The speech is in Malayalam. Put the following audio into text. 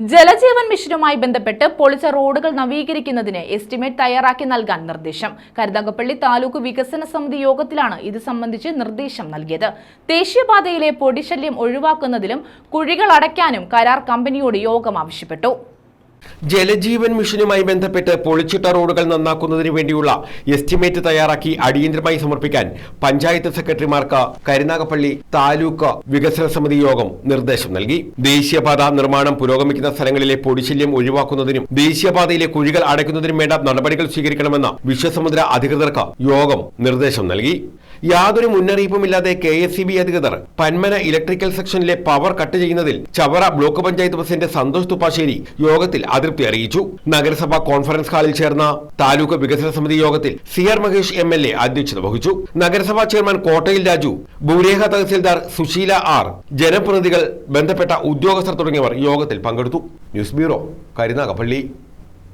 ജലജീവൻ മിഷനുമായി ബന്ധപ്പെട്ട് പൊളിച്ച റോഡുകൾ നവീകരിക്കുന്നതിന് എസ്റ്റിമേറ്റ് തയ്യാറാക്കി നൽകാൻ നിർദ്ദേശം. കരുതകപ്പള്ളി താലൂക്ക് വികസന സമിതി യോഗത്തിലാണ് ഇത് സംബന്ധിച്ച് നിർദ്ദേശം നൽകിയത്. ദേശീയപാതയിലെ പൊടിശല്യം ഒഴിവാക്കുന്നതിലും കുഴികൾ അടയ്ക്കാനും കരാർ കമ്പനിയോട് യോഗം ആവശ്യപ്പെട്ടു. ജലജീവൻ മിഷനുമായി ബന്ധപ്പെട്ട് പൊളിച്ചിട്ട റോഡുകൾ നന്നാക്കുന്നതിന് വേണ്ടിയുള്ള എസ്റ്റിമേറ്റ് തയ്യാറാക്കി അടിയന്തരമായി സമർപ്പിക്കാൻ പഞ്ചായത്ത് സെക്രട്ടറിമാർക്ക് കരുനാഗപ്പള്ളി താലൂക്ക് വികസന സമിതി യോഗം നിർദ്ദേശം നൽകി. ദേശീയപാത നിർമ്മാണം പുരോഗമിക്കുന്ന സ്ഥലങ്ങളിലെ പൊടിശല്യം ഒഴിവാക്കുന്നതിനും ദേശീയപാതയിലെ കുഴികൾ അടയ്ക്കുന്നതിനും വേണ്ട നടപടികൾ സ്വീകരിക്കണമെന്ന് വിശ്വസമുദ്ര അധികൃതർക്ക് യോഗം നിർദ്ദേശം നൽകി. യാതൊരു മുന്നറിയിപ്പുമില്ലാതെ കെ എസ് സി ബി അധികൃതർ പന്മന ഇലക്ട്രിക്കൽ സെക്ഷനിലെ പവർ കട്ട് ചെയ്യുന്നതിൽ ചവറ ബ്ലോക്ക് പഞ്ചായത്ത് പ്രസിഡന്റ് സന്തോഷ് തുപ്പാശ്ശേരി യോഗത്തിൽ അതൃപ്തി അറിയിച്ചു. നഗരസഭാ കോൺഫറൻസ് ഹാളിൽ ചേർന്ന താലൂക്ക് വികസന സമിതി യോഗത്തിൽ C R Mahesh M L A അധ്യക്ഷത വഹിച്ചു. നഗരസഭാ ചെയർമാൻ കോട്ടയിൽ രാജു ഭൂരേഖ തഹസിൽദാർ സുശീല ആർ ജനപ്രതിനിധികൾ ബന്ധപ്പെട്ട ഉദ്യോഗസ്ഥർ തുടങ്ങിയവർ യോഗത്തിൽ പങ്കെടുത്തു. News bureau Karunagappally.